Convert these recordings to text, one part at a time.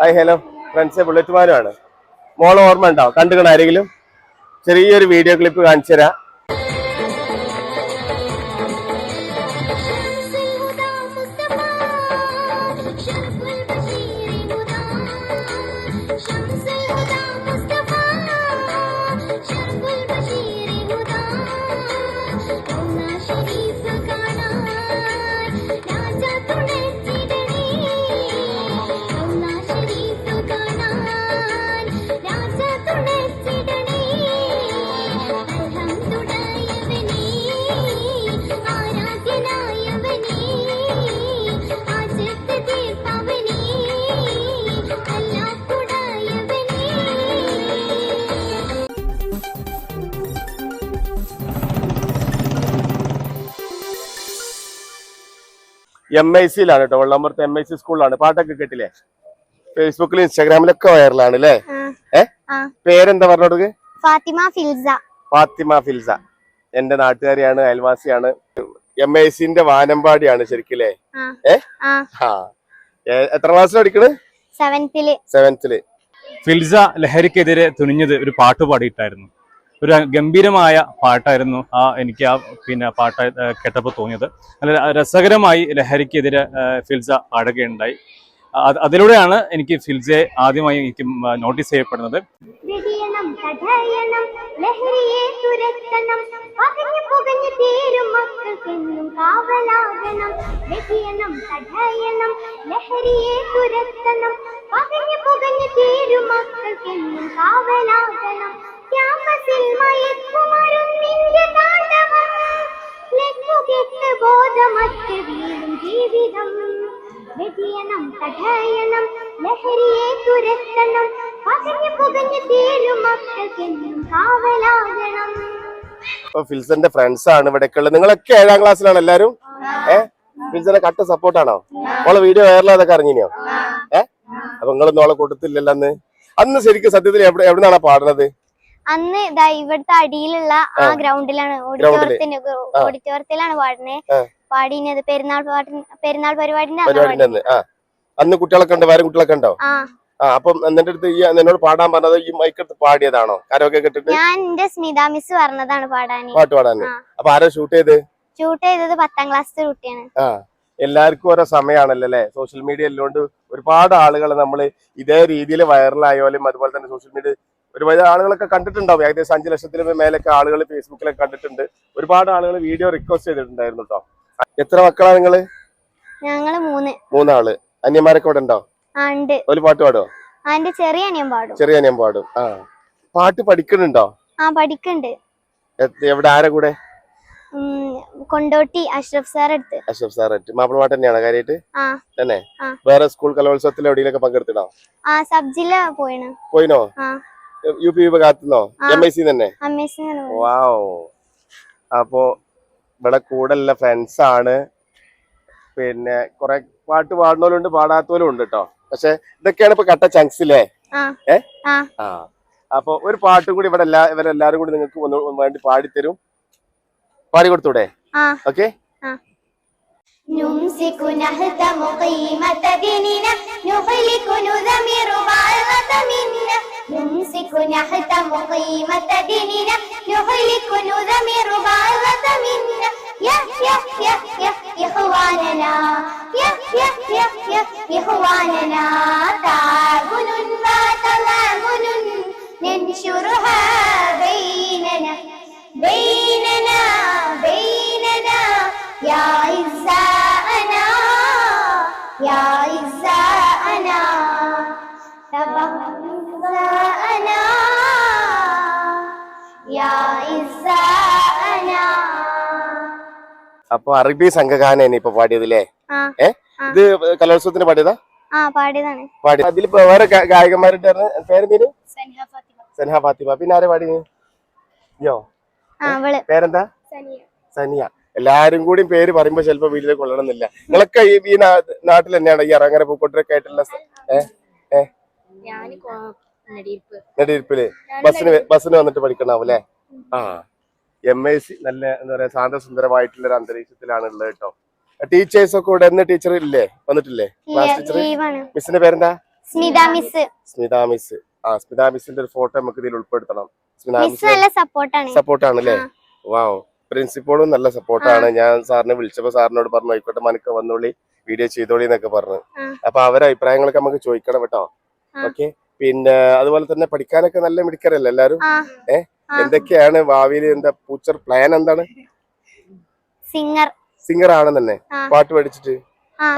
Hi hello friends ബുള്ളറ്റുമാരുമാണ് മോളെ ഓർമ്മ ഉണ്ടോ കണ്ടുകണ ആരെങ്കിലും? ചെറിയൊരു വീഡിയോ ക്ലിപ്പ് കാണിച്ചു തരാം. എം ഐ സിയിലാണ് കേട്ടോ വെള്ളമ്പുറത്ത് എം ഐ സി സ്കൂളിലാണ് പാട്ടൊക്കെ കേട്ടില്ലേ? ഫേസ്ബുക്കിലും ഇൻസ്റ്റാഗ്രാമിലൊക്കെ വൈറലാണ് അല്ലേ ഏ? പേരെന്താ പറഞ്ഞോടുക്ക്? ഫാത്തിമ ഫിൽസ. ഫാത്തിമ ഫിൽസ. എന്റെ നാട്ടുകാരിയാണ് അയൽവാസിയാണ്. എം ഐ സിന്റെ വാനമ്പാടിയാണ് ശരിക്കില്ലേ? ഏ? ആ. ആ. എത്ര ക്ലാസ്സിൽ പഠിക്കണ്? സെവൻത്തിൽ സെവൻത്തിൽ ഫിൽസ ലഹരിക്കെതിരെ തുനിഞ്ഞത് ഒരു പാട്ട് പാടിയിട്ടായിരുന്നു. ഒരു ഗംഭീരമായ പാട്ടായിരുന്നു ആ എനിക്ക് ആ പിന്നെ പാട്ട് കേട്ടപ്പോൾ തോന്നിയത്. നല്ല രസകരമായി ലഹരിക്കെതിരെ ഫിൽസ പാടുകയുണ്ടായി. അതിലൂടെയാണ് എനിക്ക് ഫിൽസയെ ആദ്യമായി എനിക്ക് നോട്ടീസ് ചെയ്യപ്പെടുന്നത്. കാവലാകണം. ക്യാമ്പസിൽ മയക്കുമരുന്നിന്റെ താണ്ഡവം. ലഘുകെട്ട് ബോധമറ്റ് വീഴും ജീവിതം. വ്യതിയനം തടയണം ലഹരിയെ തുരത്തണം. പകഞ്ഞു പുകഞ്ഞു തീരും മക്കൾക്കെന്നും കാവലാകണം. ഇപ്പൊ ഫിൽസന്റെ ഫ്രണ്ട്സ് ആണ് ഇവിടെയൊക്കെ ഉള്ളത്. നിങ്ങളൊക്കെ ഏഴാം ക്ലാസ്സിലാണ് എല്ലാരും ഏഹ് ഫിൽസന്റെ കട്ട് സപ്പോർട്ടാണോ ഓളെ വീഡിയോ വൈറലാതൊക്കെ അറിഞ്ഞിനോ? ഏഹ് അപ്പൊ നിങ്ങളൊന്നും ഓളെ കൂട്ടത്തില്ലല്ലോ അന്ന്? അന്ന് ശരിക്കും സത്യത്തിൽ എവിടെ എവിടുന്നാണ് പാടുന്നത്? അന്ന് ഇതാ ഇവിടുത്തെ അടിയിലുള്ള ആ ഗ്രൗണ്ടിലാണ് ഓഡിറ്റോറിയത്തിന് ഓഡിറ്റോറിയത്തിലാണ് പാടുന്നത്. പാടിനത് പെരുന്നാൾ പാട്ടിന് പെരുന്നാൾ പരിപാടിന്റെ അന്ന് കുട്ടികളൊക്കെ ഉണ്ട് വേറെ കുട്ടികളൊക്കെ ഉണ്ടോ? ആ. അപ്പം എന്നിട്ട് അടുത്ത് ഈ എന്നോട് പാടാൻ പറഞ്ഞത് ഈ മൈക്കെടുത്ത് പാടിയതാണോ? കരമൊക്കെ കേട്ടിട്ട്? ഞാൻ എന്റെ സ്മിത മിസ് പറഞ്ഞതാണ് പാടാൻ. പാട്ട് പാടാൻ. അപ്പൊ ആരോ ഷൂട്ട് ചെയ്ത്? ഷൂട്ട് ചെയ്തത് പത്താം ക്ലാസ്സിലെ കുട്ടിയാണ്. ആ. എല്ലാവർക്കും ഓരോ സമയമാണല്ലോ അല്ലെ? സോഷ്യൽ മീഡിയ ഉള്ളതുകൊണ്ട് ഒരുപാട് ആളുകൾ നമ്മൾ ഇതേ രീതിയിൽ വൈറലായാലും അതുപോലെ തന്നെ സോഷ്യൽ മീഡിയ ഒരുപാട് ആളുകളൊക്കെ കണ്ടിട്ടുണ്ടാവും. ഏകദേശം അഞ്ചു ലക്ഷത്തിന് മേലൊക്കെ ആളുകൾ ഫേസ്ബുക്കിലൊക്കെ കണ്ടിട്ടുണ്ട്. ഒരുപാട് ആളുകൾ വീഡിയോ റിക്വസ്റ്റ് ചെയ്തിട്ടുണ്ടായിരുന്നു കേട്ടോ എത്ര മക്കളാ നിങ്ങൾ? ഞങ്ങൾ മൂന്ന്. മൂന്നാൾ. അന്യന്മാരൊക്കെ ഇവിടെ ഉണ്ടോ? ഒരു പാട്ട് പാടോ അതിന്റെ ചെറിയ അനിയൻ പാടും. ചെറിയ അനിയൻ പാടും. ആ. പാട്ട് പഠിക്കുന്നുണ്ടോ? ആ പഠിക്കുന്നുണ്ട്. എവിടെ ആരെ കൂടെ? കൊണ്ടോട്ടി അഷ്റഫ് സാർ അടുത്ത്. അഷ്റഫ് സാർ മാപ്പിള പാട്ട് തന്നെയാണ് കാര്യമായിട്ട് തന്നെ? വേറെ സ്കൂൾ കലോത്സവത്തിൽ എവിടെയെങ്കിലും പങ്കെടുത്തിടോ ആ സബ് ജില്ല പോയിനോ? ആ. യു പി വിഭാഗത്തുനിന്നോ ആ. എം ഐ സി തന്നെ അമ്മേസിന് വാവ് അപ്പോ ഇവിടെ കൂടെയുള്ള ഫ്രണ്ട്സ് ആണ് പിന്നെ കുറെ പാട്ട് പാടുന്നവരുണ്ട് പാടാത്തവരും ഉണ്ട് കേട്ടോ പക്ഷെ ഇതൊക്കെയാണ് ഇപ്പൊ കട്ട ചങ്സ് അല്ലേ ആ ഏ? ആ ആ അപ്പൊ ഒരു പാട്ടും കൂടി ഇവിടെ എല്ലാ ഇവരെല്ലാരും കൂടി നിങ്ങൾക്ക് ഒന്ന് വേണ്ടി പാടിത്തരും പാടി കൊടുത്തൂടെ ആ ഓക്കെ نمسك نهتم قيمة ديننا نهلك نذمر بعضة منا نمسك نهتم قيمة ديننا نهلك نذمر بعضة منا يا يا يا يا إخواننا يا يا يا يا إخواننا. تعاون وتضامن ننشرها بيننا بيننا بيننا. يا അപ്പൊ അറബി സംഘഗാന ഇപ്പൊ പാടിയത് അല്ലേ ആ. ഏ? ഇത് കലോത്സവത്തിന് പാടിയതാ? പാടി അതിലിപ്പോ വേറെ ഗായകന്മാരുടെ പേരെന്തേനു? സൻഹ ഫാത്തിമ. പിന്നെ ആരെ പാടി യോ? പേരെന്താ? സനിയ. എല്ലാരും കൂടി പേര് പറയുമ്പോ ചിലപ്പോ വീട്ടിലേക്ക് കൊള്ളണമെന്നില്ല. നിങ്ങളൊക്കെ ഈ ഈ നാട്ടിൽ തന്നെയാണ്? ഈ അറങ്ങര പൂക്കോട്ടൊക്കെ ആയിട്ടുള്ള നെടിയിരിപ്പിൽ. ബസ്സിന് ബസ്സിന് വന്നിട്ട് പഠിക്കണാവും അല്ലേ? ആ. എം ഐ സി നല്ല എന്താ പറയാ ശാന്തസുന്ദരമായിട്ടുള്ള ഒരു അന്തരീക്ഷത്തിലാണ് ഉള്ളത് കേട്ടോ. ടീച്ചേഴ്സ് ഒക്കെ ഇവിടെ ഇന്ന് ടീച്ചർ ഇല്ലേ? വന്നിട്ടില്ലേ? ക്ലാസ് ടീച്ചർ മിസ്സിന്റെ പേരെന്താ? സ്മിത മിസ് സ്മിത മിസ് ആ സ്മിത മിസ്സിന്റെ ഒരു ഫോട്ടോ നമുക്ക് ഇതിൽ ഉൾപ്പെടുത്തണം. സപ്പോർട്ടാണ് അല്ലേ. വാവ് പ്രിൻസിപ്പളും നല്ല സപ്പോർട്ടാണ് ഞാൻ സാറിനെ വിളിച്ചപ്പോ സാറിനോട് പറഞ്ഞു ആയിക്കോട്ടെ മനക്ക് വന്നോളി വീഡിയോ ചെയ്തോളി എന്നൊക്കെ പറഞ്ഞു. അപ്പൊ അവരെ അഭിപ്രായങ്ങളൊക്കെ നമുക്ക് ചോദിക്കണം കേട്ടോ. ഓക്കെ പിന്നെ അതുപോലെ തന്നെ പഠിക്കാനൊക്കെ നല്ല മിടിക്കറല്ലേ എല്ലാരും ഏഹ്. എന്തൊക്കെയാണ് ഭാവിയിൽ എന്താ ഫ്യൂച്ചർ പ്ലാൻ എന്താണ്? സിംഗർ സിംഗർ ആണ് തന്നെ പാട്ട് പഠിച്ചിട്ട്? ആ.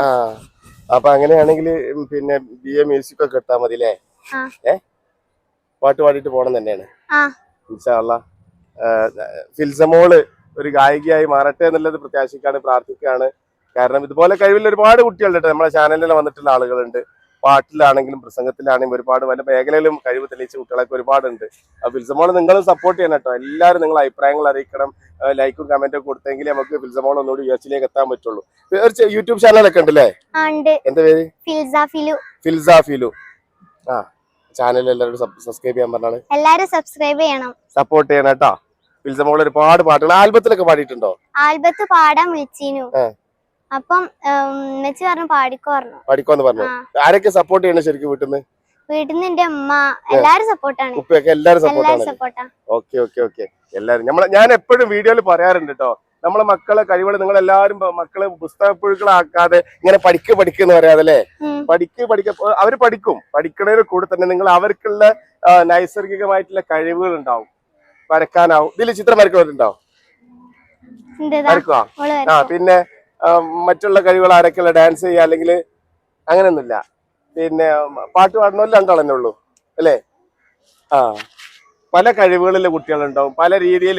അപ്പൊ അങ്ങനെയാണെങ്കിൽ പിന്നെ ബി എ മ്യൂസിക് ഒക്കെ എടുത്താൽ മതി അല്ലേ ഏ? പാട്ട് പാടിയിട്ട് പോണം തന്നെയാണ്. ഫിൽസമോൾ ഒരു ഗായികയായി മാറട്ടെ എന്നുള്ളത് പ്രത്യാശിക്കാണ് പ്രാർത്ഥിക്കുകയാണ്. കാരണം ഇതുപോലെ കഴിവിൽ ഒരുപാട് കുട്ടികളുണ്ട് നമ്മളെ ചാനലിൽ വന്നിട്ടുള്ള ആളുകളുണ്ട്. പാട്ടിലാണെങ്കിലും പ്രസംഗത്തിലാണെങ്കിലും ഒരുപാട് പല മേഖലയിലും കഴിവ് തെളിയിച്ച കുട്ടികളൊക്കെ ഒരുപാടുണ്ട്. അപ്പൊ ഫിൽസമോൾ നിങ്ങൾ സപ്പോർട്ട് ചെയ്യണം കേട്ടോ. എല്ലാവരും നിങ്ങൾ അഭിപ്രായങ്ങൾ അറിയിക്കണം. ലൈക്കും കമന്റും ഒക്കെ കൊടുത്തെങ്കിൽ നമുക്ക് ഫിൽസമോൾ ഒന്നുകൂടി ഉയർച്ചയിലേക്ക് എത്താൻ പറ്റുള്ളൂ. യൂട്യൂബ് ചാനലൊക്കെ ഉണ്ടല്ലേ? എന്താ പേര്? ഫിൽസ ഫിലു. ആ ചാനൽ എല്ലാവരും സബ്സ്ക്രൈബ് ചെയ്യാൻ പറഞ്ഞാണ്. എല്ലാരും സബ്സ്ക്രൈബ് ചെയ്യണം. സപ്പോർട്ട് ചെയ്യണം കേട്ടോ. ഫിൽസമോൾ ഒരുപാട് പാട്ടുകൾ. ആൽബത്തിലൊക്കെ പാടിയിട്ടുണ്ടോ? ആൽബത്ത് പാടാൻ വിളിച്ചീനു. ആ. അപ്പം മെച്ചി പറഞ്ഞു പാടിക്കോ പറഞ്ഞു. പാടിക്കോ എന്ന് പറഞ്ഞു. ആരൊക്കെ സപ്പോർട്ട് ചെയ്യണം ശരിക്കും വീട്ടിൽ നിന്ന് വീട്ടിൽ നിന്ന് എന്റെ ഉമ്മ. എല്ലാരും സപ്പോർട്ടാണ് ഉപ്പയൊക്കെ എല്ലാരും സപ്പോർട്ടാണ് സപ്പോർട്ടാ ഓക്കെ ഓക്കെ ഓക്കെ. എല്ലാവരും നമ്മളെ ഞാൻ എപ്പോഴും വീഡിയോയിൽ പറയാറുണ്ട് കേട്ടോ നമ്മളെ മക്കളെ കഴിവുകൾ നിങ്ങൾ എല്ലാരും മക്കളെ പുസ്തക പുഴുക്കളാക്കാതെ ഇങ്ങനെ പഠിക്ക പഠിക്കുന്ന പറയാതെ അല്ലേ? പഠിക്ക പഠിക്ക് അവർ പഠിക്കും. പഠിക്കണതിന് കൂടെ തന്നെ നിങ്ങൾ അവർക്കുള്ള നൈസർഗികമായിട്ടുള്ള കഴിവുകൾ ഉണ്ടാവും. വരക്കാനാവും ഇതിൽ ചിത്രം വരക്കുന്നവരുണ്ടാവും ഓൾ ആ പിന്നെ മറ്റുള്ള കഴിവുകൾ ആരൊക്കെയുള്ള ഡാൻസ് ചെയ്യുക അല്ലെങ്കിൽ അങ്ങനെയൊന്നുമില്ല. പിന്നെ പാട്ട് പാടണമല്ലോ രണ്ടാൾ തന്നെ ഉള്ളൂ അല്ലേ? ആ. പല കഴിവുകളിലെ കുട്ടികളുണ്ടാവും. പല രീതിയിൽ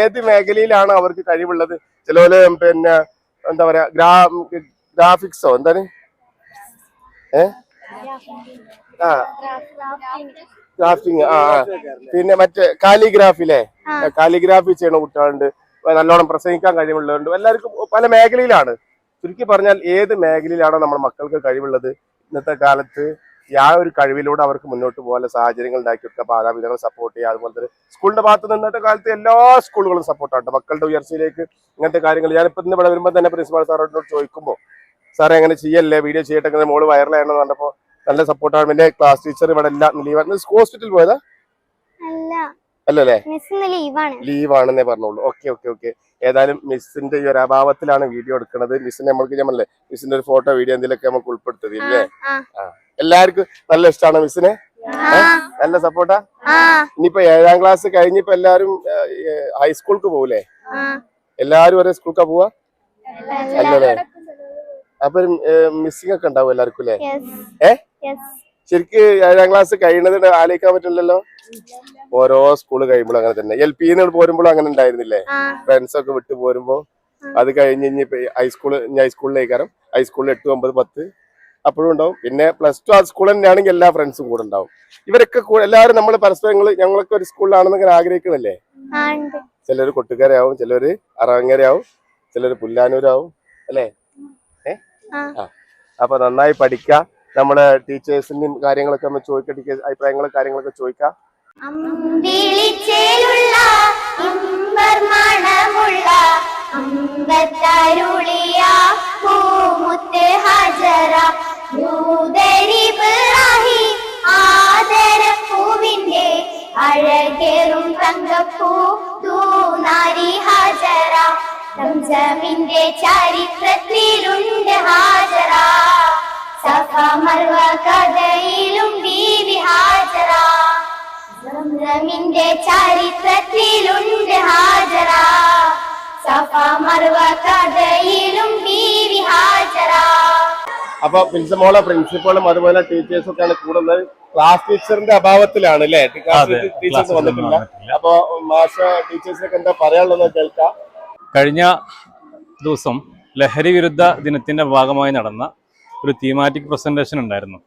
ഏത് മേഖലയിലാണ് അവർക്ക് കഴിവുള്ളത്? ചിലപോലെ പിന്നെ എന്താ പറയാ ഗ്രാ ഗ്രാഫിക്സോ? എന്താണ്? ഏ? ആ. ഗ്രാഫിങ് ആ. പിന്നെ മറ്റേ കാലിഗ്രാഫിലെ. കാലിഗ്രാഫി ചെയ്യണ കുട്ടികളുണ്ട്. നല്ലോണം പ്രസംഗിക്കാൻ കഴിവുള്ളവരുണ്ട്. എല്ലാവർക്കും പല മേഖലയിലാണ്. ചുരുക്കി പറഞ്ഞാൽ ഏത് മേഖലയിലാണോ നമ്മുടെ മക്കൾക്ക് കഴിവുള്ളത്? ഇന്നത്തെ കാലത്ത് ആ ഒരു കഴിവിലൂടെ അവർക്ക് മുന്നോട്ട് പോകാൻ സാഹചര്യങ്ങൾ ഉണ്ടാക്കി കൊടുക്കുക. മാതാപിതാക്കൾ സപ്പോർട്ട് ചെയ്യുക. അതുപോലെ തന്നെ സ്കൂളിന്റെ ഭാഗത്ത് നിന്ന് ഇന്നത്തെ കാലത്ത് എല്ലാ സ്കൂളുകളും സപ്പോർട്ടാണ് മക്കളുടെ ഉയർച്ചയിലേക്ക് ഇങ്ങനത്തെ കാര്യങ്ങൾ ഞാനിപ്പോൾ ഇന്ന് ഇവിടെ വരുമ്പോൾ തന്നെ പ്രിൻസിപ്പാൾ സാറോട് ചോദിക്കുമ്പോൾ സാറേ അങ്ങനെ ചെയ്യല്ലേ? വീഡിയോ ചെയ്യട്ടെ മോൾ വൈറലാണെന്ന് പറഞ്ഞപ്പോൾ നല്ല സപ്പോർട്ടാണ് പിന്നെ ക്ലാസ് ടീച്ചർ ഇവിടെ എല്ലാം ലീവ് ഹോസ്പിറ്റലിൽ പോയതാ. അല്ലല്ലേ? ലീവാണെന്നേ പറഞ്ഞോളൂ. ഓക്കെ ഓക്കെ ഓക്കെ ഏതായാലും മിസ്സിന്റെ ഈ ഒരു അഭാവത്തിലാണ് വീഡിയോ എടുക്കുന്നത് മിസ്സിന് നമ്മൾക്ക് നമ്മളല്ലേ മിസ്സിന്റെ ഒരു ഫോട്ടോ വീഡിയോ എന്തെങ്കിലുമൊക്കെ നമുക്ക് ഉൾപ്പെടുത്തത് ഇല്ലേ? എല്ലാവർക്കും നല്ല ഇഷ്ടമാണ് മിസ്സിനെ നല്ല സപ്പോർട്ടാ ഇനിയിപ്പോ ഏഴാം ക്ലാസ് കഴിഞ്ഞിപ്പോ എല്ലാരും ഹൈസ്കൂൾക്ക് പോകൂലേ. എല്ലാരും ഒരേ സ്കൂൾക്കാ പോവാ? അല്ലല്ലേ? അപ്പൊ മിസ്സിംഗ് ഒക്കെ ഉണ്ടാവും എല്ലാവർക്കും അല്ലേ? ഏഹ്. ശരിക്ക് ഏഴാം ക്ലാസ് കഴിയണത് ആലോചിക്കാൻ പറ്റില്ലല്ലോ? ഓരോ സ്കൂൾ കഴിയുമ്പോഴും അങ്ങനെ തന്നെ. എൽ പി പോരുമ്പോഴും അങ്ങനെ ഉണ്ടായിരുന്നില്ലേ? ഫ്രണ്ട്സ് ഒക്കെ വിട്ടു പോരുമ്പോ അത് കഴിഞ്ഞ് ഇനി ഹൈസ്കൂൾ ഇനി ഹൈസ്കൂളിലേക്കാരം ഹൈസ്കൂളിൽ എട്ട് ഒമ്പത് പത്ത് അപ്പോഴും ഉണ്ടാവും. പിന്നെ പ്ലസ് ടു ആ സ്കൂൾ തന്നെയാണെങ്കിൽ എല്ലാ ഫ്രണ്ട്സും കൂടെ ഉണ്ടാവും. ഇവരൊക്കെ എല്ലാവരും നമ്മൾ പരസ്പരം ഞങ്ങൾ ഞങ്ങളൊക്കെ ഒരു സ്കൂളിലാണെന്ന് ഇങ്ങനെ ആഗ്രഹിക്കണല്ലേ? ചിലർ കൊട്ടുകാരാവും ചിലര് അറവങ്ങരയാവും ചിലര് പുല്ലാനൂരാവും അല്ലേ? ആ. അപ്പൊ നന്നായി പഠിക്കുക നമ്മളെ ടീച്ചേഴ്സിന്റെയും കാര്യങ്ങളൊക്കെ ഒന്ന് ചോദിക്കുക ടീച്ചേഴ്സ് അഭിപ്രായങ്ങളും കാര്യങ്ങളൊക്കെ ചോദിക്കാം. അഴകേറും തങ്കപ്പൂ തൂനാരി ഹാജറ. സംസമിന്റെ ചരിത്രത്തിലുണ്ട് ഹാജറ. സഫ മർവ കഥയിലും ബീവി ഹാജറ സംരമിന്റെ ചരിത്രത്തിലുണ്ട് ഹാജറ സഫ മർവ കഥയിലും ബീവി ഹാജറ അപ്പൊ പ്രിൻസിപ്പളെ പ്രിൻസിപ്പളും അതുപോലെ ടീച്ചേഴ്സും ഒക്കെയാണ് കൂടുതൽ ക്ലാസ് ടീച്ചറിന്റെ അഭാവത്തിലാണ് അല്ലേ? ടീച്ചേഴ്സ് വന്നിട്ടില്ല. അപ്പൊ മാഷ ടീച്ചേഴ്സിനൊക്കെ എന്താ പറയാനുള്ളത് കേൾക്കാം. കഴിഞ്ഞ ദിവസം ലഹരി വിരുദ്ധ ദിനത്തിന്റെ ഭാഗമായി നടന്ന ഒരു തീമാറ്റിക് പ്രസന്റേഷൻ ഉണ്ടായിരുന്നു.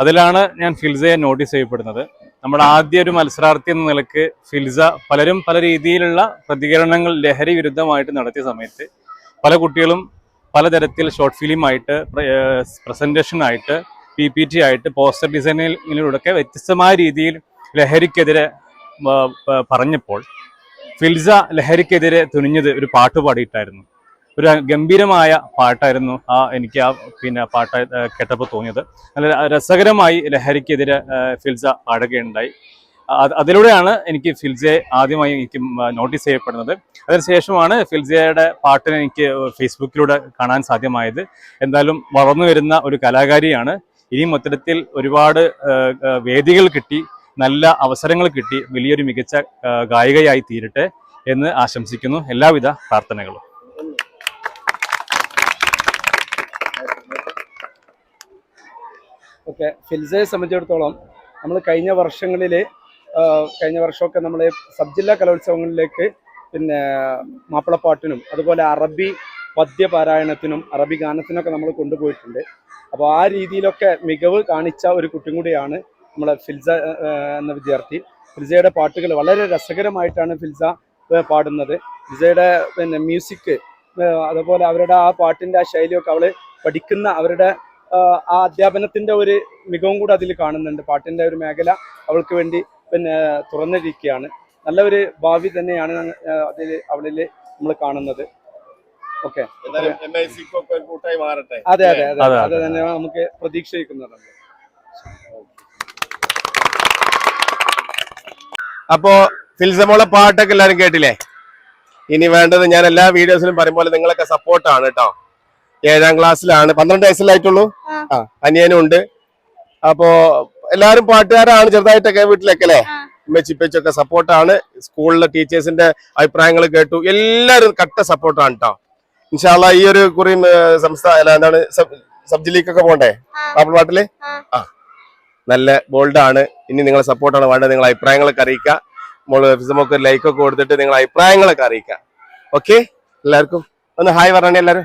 അതിലാണ് ഞാൻ ഫിൽസയെ നോട്ടീസ് ചെയ്യപ്പെടുന്നത്. നമ്മുടെ ആദ്യ ഒരു മത്സരാർത്ഥി എന്ന നിലയ്ക്ക് ഫിൽസ പലരും പല രീതിയിലുള്ള പ്രതികരണങ്ങൾ ലഹരി വിരുദ്ധമായിട്ട് നടത്തിയ സമയത്ത് പല കുട്ടികളും പലതരത്തിൽ ഷോർട്ട് ഫിലിമായിട്ട് പ്രസന്റേഷൻ ആയിട്ട് പി പി ടി ആയിട്ട് പോസ്റ്റർ ഡിസൈനിലൂടെയൊക്കെ വ്യത്യസ്തമായ രീതിയിൽ ലഹരിക്കെതിരെ പറഞ്ഞപ്പോൾ ഫിൽസ ലഹരിക്കെതിരെ തുനിഞ്ഞത് ഒരു പാട്ട് പാടിയിട്ടായിരുന്നു. ഒരു ഗംഭീരമായ പാട്ടായിരുന്നു ആ എനിക്ക് ആ പിന്നെ പാട്ട് കേട്ടപ്പോൾ തോന്നിയത്. നല്ല രസകരമായി ലഹരിക്കെതിരെ ഫിൽസ പാടുകയുണ്ടായി. അതിലൂടെയാണ് എനിക്ക് ഫിൽസയെ ആദ്യമായി എനിക്ക് നോട്ടീസ് ചെയ്യപ്പെടുന്നത്. അതിനുശേഷമാണ് ഫിൽസയുടെ പാട്ടിനെ എനിക്ക് ഫേസ്ബുക്കിലൂടെ കാണാൻ സാധ്യമായത്. എന്തായാലും വളർന്നു വരുന്ന ഒരു കലാകാരിയാണ്. ഇനിയും മൊത്തത്തിൽ ഒരുപാട് വേദികൾ കിട്ടി നല്ല അവസരങ്ങൾ കിട്ടി വലിയൊരു മികച്ച ഗായികയായി തീരട്ടെ എന്ന് ആശംസിക്കുന്നു. എല്ലാവിധ പ്രാർത്ഥനകളും. ഓക്കെ ഫിൽസയെ സംബന്ധിച്ചിടത്തോളം നമ്മൾ കഴിഞ്ഞ വർഷങ്ങളിൽ കഴിഞ്ഞ വർഷമൊക്കെ നമ്മൾ സബ് ജില്ലാ കലോത്സവങ്ങളിലേക്ക് പിന്നെ മാപ്പിളപ്പാട്ടിനും അതുപോലെ അറബി പദ്യപാരായണത്തിനും അറബി ഗാനത്തിനൊക്കെ നമ്മൾ കൊണ്ടുപോയിട്ടുണ്ട്. അപ്പോൾ ആ രീതിയിലൊക്കെ മികവ് കാണിച്ച ഒരു കുട്ടിയും കൂടിയാണ് നമ്മളെ ഫിൽസ എന്ന വിദ്യാർത്ഥി. ഫിൽസയുടെ പാട്ടുകൾ വളരെ രസകരമായിട്ടാണ് ഫിൽസ പാടുന്നത്. ഫിൽസയുടെ പിന്നെ മ്യൂസിക് അതുപോലെ അവരുടെ ആ പാട്ടിന്റെ ആ ശൈലിയൊക്കെ അവൾ പഠിക്കുന്ന അവരുടെ ആ, അധ്യാപനത്തിന്റെ ഒരു മികവും കൂടെ അതിൽ കാണുന്നുണ്ട്. പാട്ടിന്റെ ഒരു മേഖല അവൾക്ക് വേണ്ടി പിന്നെ തുറന്നിരിക്കുകയാണ്. നല്ല ഒരു ഭാവി തന്നെയാണ് അതിൽ അവളിൽ നമ്മൾ കാണുന്നത്. ഓക്കെ. അതെ അതെ അതെ. അതെ, തന്നെ നമുക്ക് പ്രതീക്ഷിക്കുന്നുണ്ട് അപ്പോ ഫിൽസമോളെ പാട്ടൊക്കെ എല്ലാരും കേട്ടില്ലേ? ഇനി വേണ്ടത് ഞാൻ എല്ലാ വീഡിയോസിലും പറയും പോലെ നിങ്ങളൊക്കെ സപ്പോർട്ടാണ് കേട്ടോ. ഏഴാം ക്ലാസ്സിലാണ്. പന്ത്രണ്ട് വയസ്സിലായിട്ടുള്ളൂ? ആ. അനിയനും ഉണ്ട്. അപ്പോ എല്ലാരും പാട്ടുകാരാണ് ചെറുതായിട്ടൊക്കെ വീട്ടിലൊക്കെ അല്ലേ. ഉമ്മച്ചിപ്പച്ചൊക്കെ സപ്പോർട്ടാണ്. സ്കൂളിലെ ടീച്ചേഴ്സിന്റെ അഭിപ്രായങ്ങൾ കേട്ടു. എല്ലാരും കട്ട സപ്പോർട്ടാണ് കേട്ടോ ഇൻഷാല്ല ഈ ഒരു കുറി സംസ്ഥാന എന്താണ് സബ് ജില്ലക്കൊക്കെ പോണ്ടേ? ആ. മാപ്പിളപ്പാട്ടിൽ ആ. നല്ല ബോൾഡ് ആണ് ഇനി നിങ്ങൾ സപ്പോർട്ടാണ് വേണ്ടത്. നിങ്ങൾ അഭിപ്രായങ്ങളൊക്കെ അറിയിക്കുക. മോൾ ഫിസമൊക്കെ ലൈക്ക് ഒക്കെ കൊടുത്തിട്ട് നിങ്ങളെ അഭിപ്രായങ്ങളൊക്കെ അറിയിക്കുക. ഓക്കെ? എല്ലാവർക്കും ഒന്ന് ഹായ് പറഞ്ഞേ എല്ലാവരും